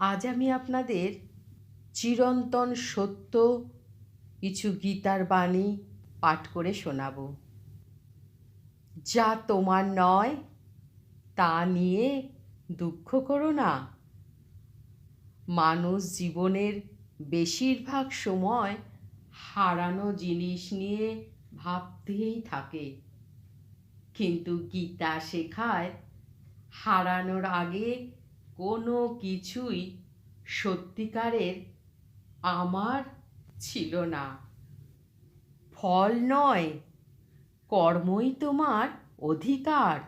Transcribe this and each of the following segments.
আজ আমি আপনাদের চিরন্তন সত্য, কিছু গীতার বাণী পাঠ করে শোনাব। যা তোমার নয়, তা নিয়ে দুঃখ করো না। মানুষ জীবনের বেশিরভাগ সময় হারানো জিনিস নিয়ে ভাবতেই থাকে। কিন্তু গীতা শেখায়, হারানোর আগে কোনো কিছুই সত্যিকারের আমার ছিল না। ফল নয়, কর্মই তোমার অধিকার।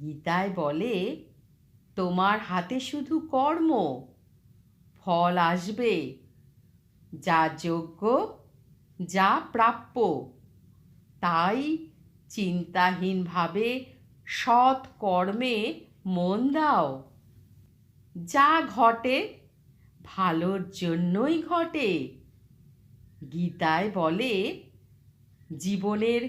গীতায় বলে, তোমার হাতে শুধু কর্ম, ফল আসবে, যা যোগ্য, যা প্রাপ্য। তাই চিন্তাহীনভাবে সৎ কর্মে মন দাও। যা ঘটে, ভালোর জন্যই ঘটে। গীতায় বলে, জীবনের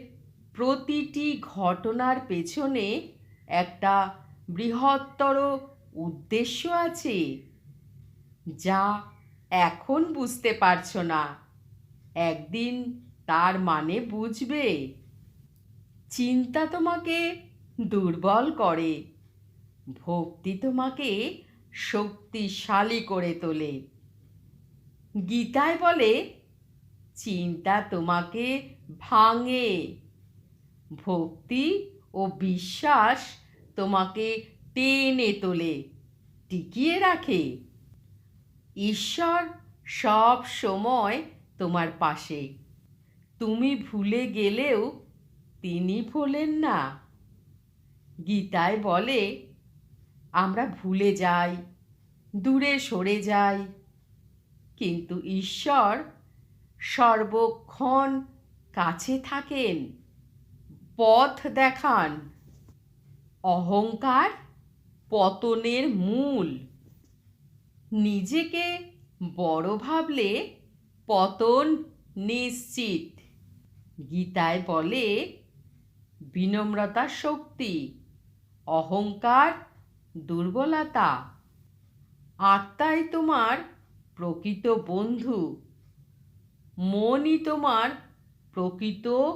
প্রতিটি ঘটনার পেছনে একটা বৃহত্তর উদ্দেশ্য আছে, যা এখন বুঝতে পারছ না। একদিন তার মানে বুঝবে। চিন্তা তোমাকে দুর্বল করে। ভক্তি তোমাকে শক্তিশালী করে তোলে। গীতায় বলে, চিন্তা তোমাকে ভাঙে। ভক্তি ও বিশ্বাস তোমাকে টেনে তোলে, টিকিয়ে রাখে। ঈশ্বর সব সময় তোমার পাশে। তুমি ভুলে গেলেও তিনি ভোলেন না। গীতায় বলে আমরা ভুলে যাই, দূরে সরে যাই। কিন্তু ঈশ্বর সর্বক্ষণ কাছে থাকেন, পথ দেখান। অহংকার পতনের মূল। নিজেকে বড় ভাবলে পতন নিশ্চিত। গীতায় বলে, বিনম্রতা শক্তি, অহংকার দুর্বলতা। আত্মাই তোমার প্রকৃত বন্ধু। মনই তোমার প্রকৃত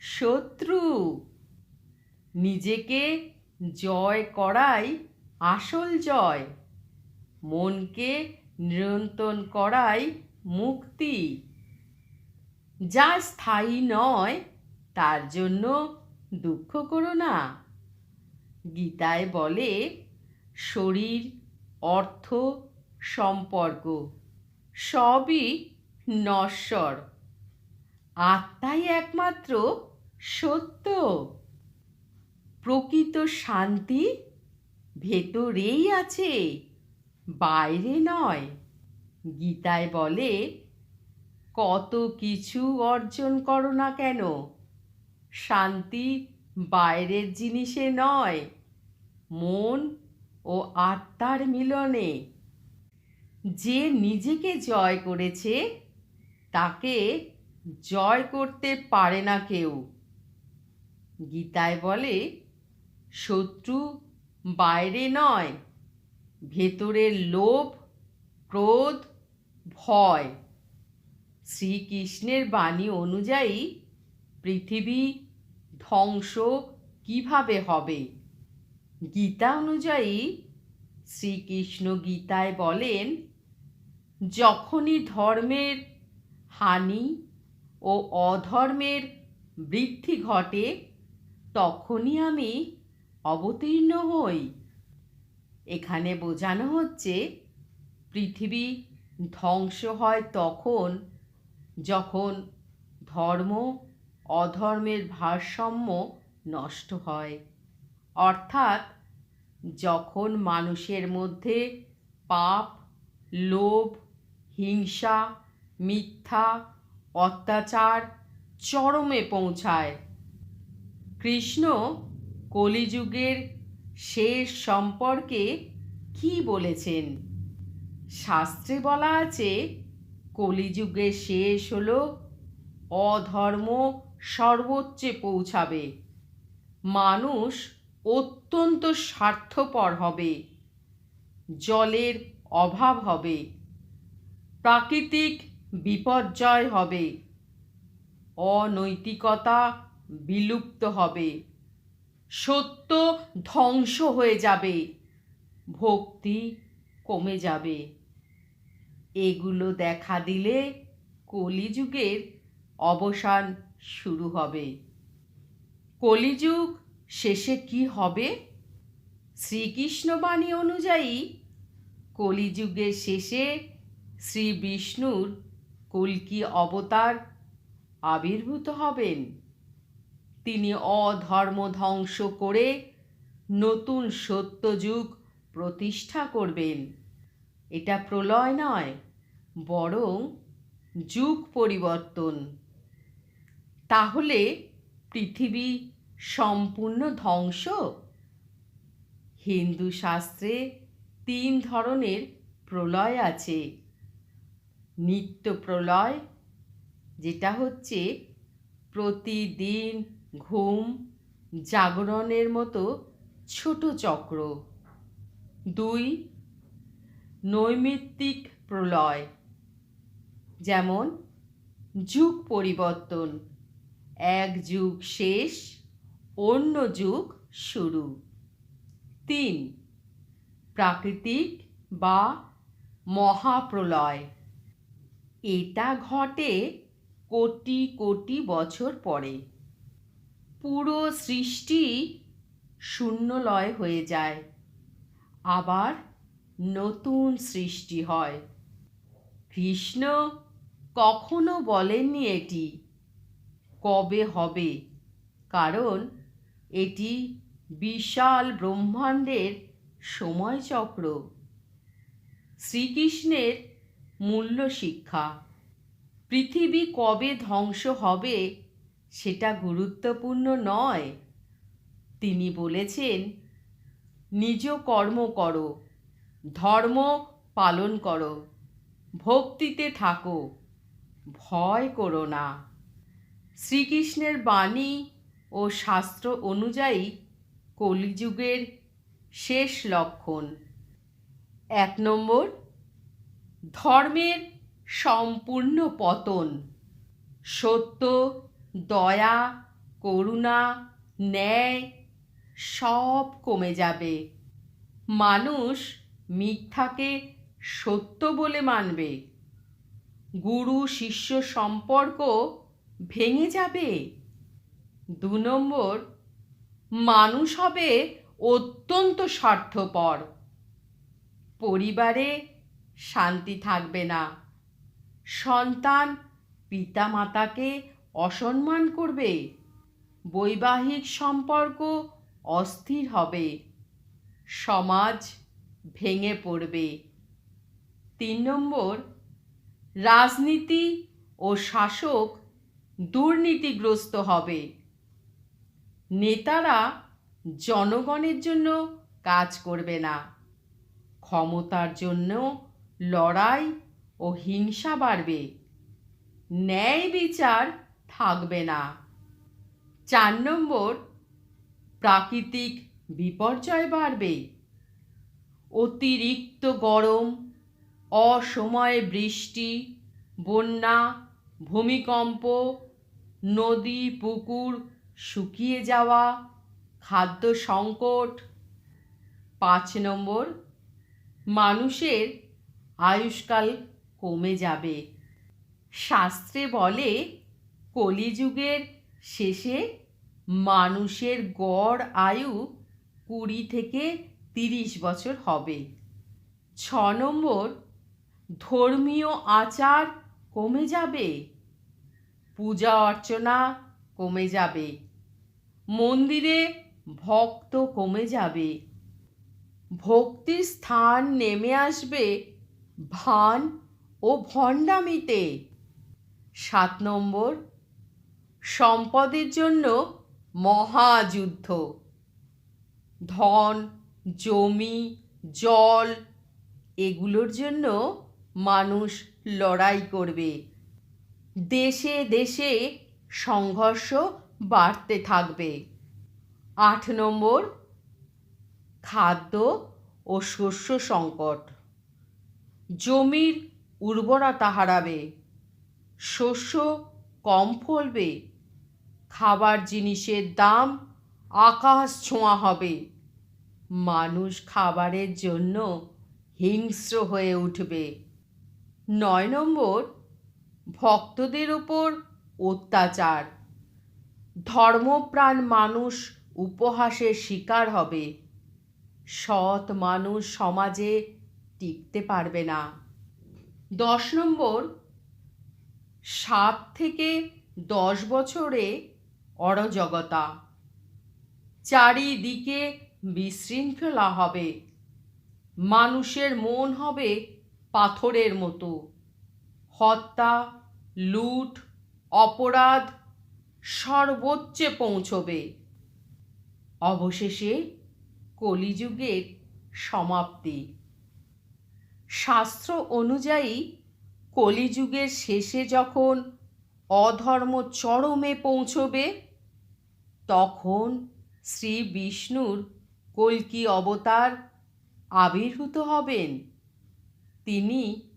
শত্রু। নিজেকে জয় করাই আসল জয়। মনকে নিয়ন্ত্রণ করাই মুক্তি। যা স্থায়ী নয়, তার জন্য দুঃখ করো না। গীতায় বলে শরীর, অর্থ, সম্পর্ক, সবই নশ্বর। আত্মাই একমাত্র সত্য। প্রকৃত শান্তি ভেতরেই আছে, বাইরে নয়। গীতায় বলে, কত কিছু অর্জন করো না কেন? শান্তি বাইরের জিনিসে নয়, মন ও আত্মার মিলনে। যে নিজেকে জয় করেছে, তাকে জয় করতে পারে না কেউ। গীতায় বলে, শত্রু বাইরে নয়, ভেতরের লোভ, ক্রোধ, ভয়। শ্রীকৃষ্ণের বাণী অনুযায়ী পৃথিবী ধ্বংস কীভাবে হবে? গীতা অনুযায়ী শ্রীকৃষ্ণ গীতায় বলেন, যখনই ধর্মের হানি ও অধর্মের বৃদ্ধি ঘটে, তখনই আমি অবতীর্ণ হই। এখানে বোঝানো হচ্ছে, পৃথিবী ধ্বংস হয় তখন যখন ধর্ম অধর্মের ভারসাম্য নষ্ট হয়। অর্থাৎ যখন মানুষের মধ্যে পাপ, লোভ, হিংসা, মিথ্যা, অত্যাচার চরমে পৌঁছায়। কৃষ্ণ কলিযুগের শেষ সম্পর্কে কি বলেছেন? শাস্ত্রে বলা আছে, কলিযুগের শেষ হল, অধর্ম সর্বোচ্চে পৌঁছাবে। মানুষ অত্যন্ত স্বার্থপর হবে। জলের অভাব হবে। প্রাকৃতিক বিপর্যয় হবে। অনৈতিকতা বিলুপ্ত হবে। সত্য ধ্বংস হয়ে যাবে। ভক্তি কমে যাবে। এগুলো দেখা দিলে কলিযুগের অবসান শুরু হবে। কলিযুগ শেষে কি হবে? শ্রীকৃষ্ণ বাণী অনুযায়ী কলিযুগের শেষে শ্রী বিষ্ণুর কল্কি অবতার আবির্ভূত হবেন? তিনি অধর্ম ধ্বংস করে নতুন সত্যযুগ প্রতিষ্ঠা করবেন। এটা প্রলয় নয়, বরং যুগ পরিবর্তন। তাহলে পৃথিবী সম্পূর্ণ ধ্বংস? হিন্দু শাস্ত্রে তিন ধরনের প্রলয় আছে। নিত্য প্রলয়, যেটা হচ্ছে প্রতিদিন ঘুম জাগরণের মতো ছোট চক্র। দুই, নৈমিত্তিক প্রলয়, যেমন যুগ পরিবর্তন, এক যুগ শেষ অন্য যুগ শুরু। তিন, প্রাকৃতিক বা মহাপ্রলয়। এটা ঘটে কোটি কোটি বছর পরে। পুরো সৃষ্টি শূন্যলয় হয়ে যায়। আবার নতুন সৃষ্টি হয়। কৃষ্ণ কখনো বলেননি এটি। কবে হবে? কারণ এটি বিশাল ব্রহ্মাণ্ডের সময়চক্র। শ্রীকৃষ্ণের মূল্য শিক্ষা পৃথিবী কবে ধ্বংস হবে সেটা গুরুত্বপূর্ণ নয়। তিনি বলেছেন, নিজ কর্ম করো, ধর্ম পালন করো, ভক্তিতে থাকো, ভয় করো না। শ্রীকৃষ্ণের বাণী ও শাস্ত্র অনুযায়ী কলিযুগের শেষ লক্ষণ। এক নম্বর, ধর্মের সম্পূর্ণ পতন। সত্য, দয়া, করুণা, ন্যায় সব কমে যাবে। মানুষ মিথ্যাকে সত্য বলে মানবে। গুরু, শিষ্য সম্পর্ক ভেঙে যাবে। দু নম্বর, মানুষ হবে অত্যন্ত স্বার্থপর। পরিবারে শান্তি থাকবে না। সন্তান পিতামাতাকে অসম্মান করবে। বৈবাহিক সম্পর্ক অস্থির হবে। সমাজ ভেঙে পড়বে। তিন নম্বর, রাজনীতি ও শাসক দুর্নীতিগ্রস্ত হবে। নেতারা জনগণের জন্য কাজ করবে না। ক্ষমতার জন্য লড়াই ও হিংসা বাড়বে। ন্যায় বিচার থাকবে না। চার নম্বর, প্রাকৃতিক বিপর্যয় বাড়বে। অতিরিক্ত গরম, অসময়ে বৃষ্টি, বন্যা, ভূমিকম্প, নদী, পুকুর শুকিয়ে যাওয়া, খাদ্য সংকট। পাঁচ নম্বর, মানুষের আয়ুষ্কাল কমে যাবে। শাস্ত্রে বলে, কলিযুগের শেষে মানুষের গড় আয়ু কুড়ি থেকে তিরিশ বছর হবে। ছ নম্বর, ধর্মীয় আচার কমে যাবে। পূজা অর্চনা কমে যাবে। মন্দিরে ভক্ত কমে যাবে। ভক্তির স্থান নেমে আসবে ভান ও ভণ্ডামিতে। সাত নম্বর, সম্পদের জন্য মহাযুদ্ধ। ধন, জমি, জল, এগুলোর জন্য মানুষ লড়াই করবে। দেশে দেশে সংঘর্ষ বাড়তে থাকবে। আট নম্বর, খাদ্য ও শস্য সংকট। জমির উর্বরতা হারাবে, শস্য কম ফলবে, খাবার জিনিসের দাম আকাশ ছোঁয়া হবে। মানুষ খাবারের জন্য হিংস্র হয়ে উঠবে। নয় নম্বর, ভক্তদের ওপর অত্যাচার। ধর্মপ্রাণ মানুষ উপহাসের শিকার হবে। সৎ মানুষ সমাজে টিকতে পারবে না। দশ নম্বর, সাত থেকে দশ বছরে অরাজকতা। চারিদিকে বিশৃঙ্খলা হবে। মানুষের মন হবে পাথরের মতো। হত্যা, লুট, অপরাধ সর্বোচ্চে পৌঁছবে। অবশেষে কলিযুগের সমাপ্তি। শাস্ত্র অনুযায়ী, কলিযুগের শেষে যখন অধর্ম চরমে পৌঁছবে, তখন শ্রী বিষ্ণুর কল্কি অবতার আবির্ভূত হবেন। তিনি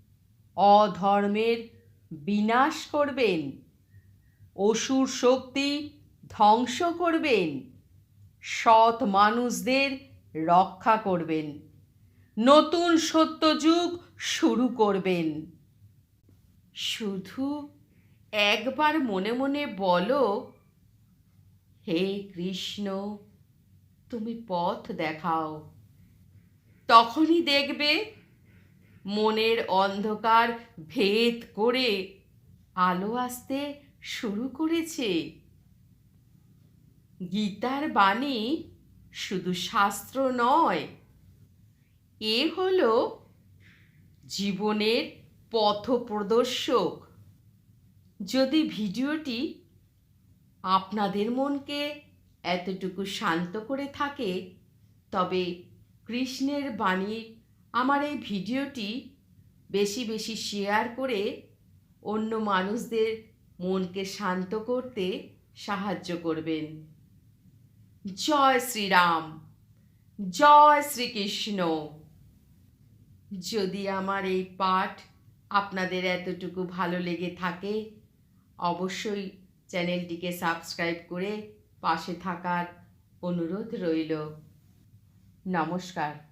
অধর্মের বিনাশ করবেন। অসুর শক্তি ধ্বংস করবেন। সৎ মানুষদের রক্ষা করবেন। নতুন সত্যযুগ শুরু করবেন। শুধু একবার মনে মনে বলো, হে কৃষ্ণ, তুমি পথ দেখাও। তখনই দেখবে মনের অন্ধকার ভেদ করে আলো আসতে শুরু করেছে। গীতার বাণী শুধু শাস্ত্র নয়, এ হলো জীবনের পথপ্রদর্শক। যদি ভিডিওটি আপনাদের মনকে এতটুকু শান্ত করে থাকে, তবে কৃষ্ণের বাণীর আমার এই ভিডিওটি বেশি বেশি শেয়ার করে অন্য মানুষদের মনকে শান্ত করতে সাহায্য করবেন। জয় শ্রীরাম, জয় শ্রীকৃষ্ণ। যদি আমার এই পাঠ আপনাদের এতটুকু ভালো লেগে থাকে, অবশ্যই চ্যানেলটিকে সাবস্ক্রাইব করে পাশে থাকার অনুরোধ রইল। নমস্কার।